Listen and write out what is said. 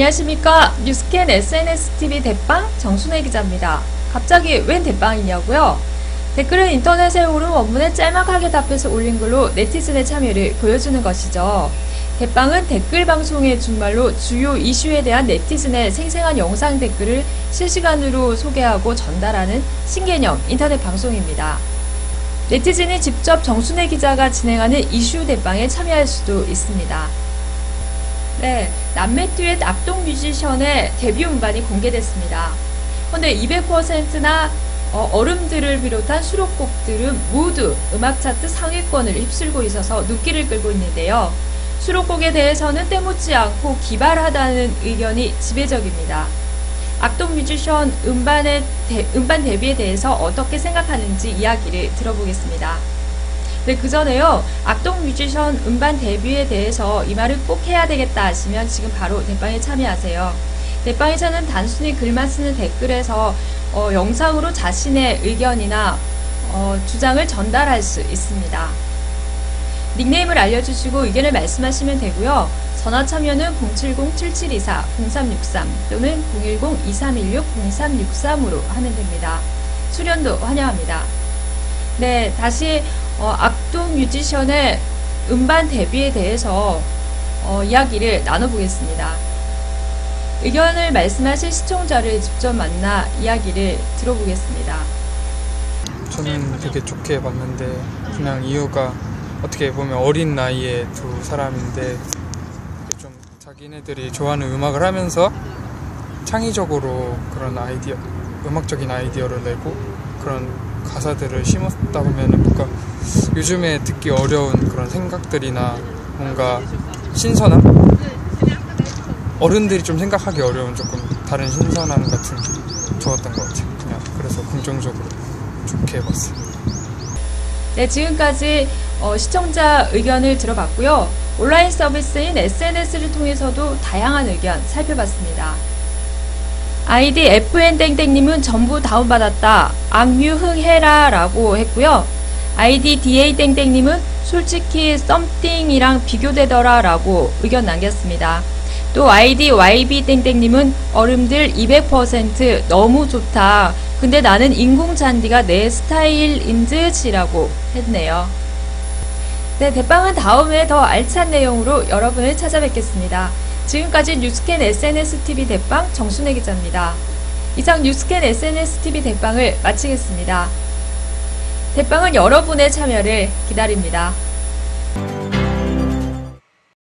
안녕하십니까. 뉴스캔 SNSTV 대빵 정순혜 기자입니다. 갑자기 웬 대빵이냐고요? 댓글은 인터넷에 오른 원문에 짤막하게 답해서 올린 글로 네티즌의 참여를 보여주는 것이죠. 대빵은 댓글 방송의 준말로 주요 이슈에 대한 네티즌의 생생한 영상 댓글을 실시간으로 소개하고 전달하는 신개념 인터넷 방송입니다. 네티즌이 직접 정순혜 기자가 진행하는 이슈 대빵에 참여할 수도 있습니다. 네, 남매 듀엣 악동 뮤지션의 데뷔 음반이 공개됐습니다. 그런데 200%나 어, 얼음들을 비롯한 수록곡들은 모두 음악 차트 상위권을 휩쓸고 있어서 눈길을 끌고 있는데요. 수록곡에 대해서는 때묻지 않고 기발하다는 의견이 지배적입니다. 악동 뮤지션 음반의 대, 음반 데뷔에 대해서 어떻게 생각하는지 이야기를 들어보겠습니다. 네, 그 전에요. 악동 뮤지션 음반 데뷔에 대해서 이 말을 꼭 해야 되겠다 하시면 지금 바로 대빵에 참여하세요. 대빵에서는 단순히 글만 쓰는 댓글에서 어, 영상으로 자신의 의견이나 어, 주장을 전달할 수 있습니다. 닉네임을 알려주시고 의견을 말씀하시면 되고요. 전화 참여는 070-7724-0363 또는 010-2316-0363으로 하면 됩니다. 출연도 환영합니다. 네, 다시 어, 악동 뮤지션의 음반 데뷔에 대해서 어, 이야기를 나눠보겠습니다. 의견을 말씀하실 시청자를 직접 만나 이야기를 들어보겠습니다. 저는 되게 좋게 봤는데 그냥 이유가 어떻게 보면 어린 나이에 두 사람인데 좀 자기네들이 좋아하는 음악을 하면서 창의적으로 그런 아이디어 음악적인 아이디어를 내고 그런 가사들을 심었다 보면은 뭔가 요즘에 듣기 어려운 그런 생각들이나 뭔가 신선함 어른들이 좀 생각하기 어려운 조금 다른 신선함 같은 게 좋았던 것 같아요. 그냥 그래서 긍정적으로 좋게 봤어요. 네, 지금까지 어, 시청자 의견을 들어봤고요. 온라인 서비스인 SNS를 통해서도 다양한 의견 살펴봤습니다. 아이디 FN땡땡님은 전부 다운받았다. 악뮤 흥해라 라고 했고요. 아이디 DA땡땡님은 솔직히 썸띵이랑 비교되더라 라고 의견 남겼습니다. 또 아이디 YB땡땡님은 얼음들 200% 너무 좋다. 근데 나는 인공잔디가 내 스타일인 듯이라고 했네요. 네, 대빵은 다음에 더 알찬 내용으로 여러분을 찾아뵙겠습니다. 지금까지 뉴스캔 SNSTV 대빵 정순혜 기자입니다. 이상 뉴스캔 SNSTV 대빵을 마치겠습니다. 대빵은 여러분의 참여를 기다립니다.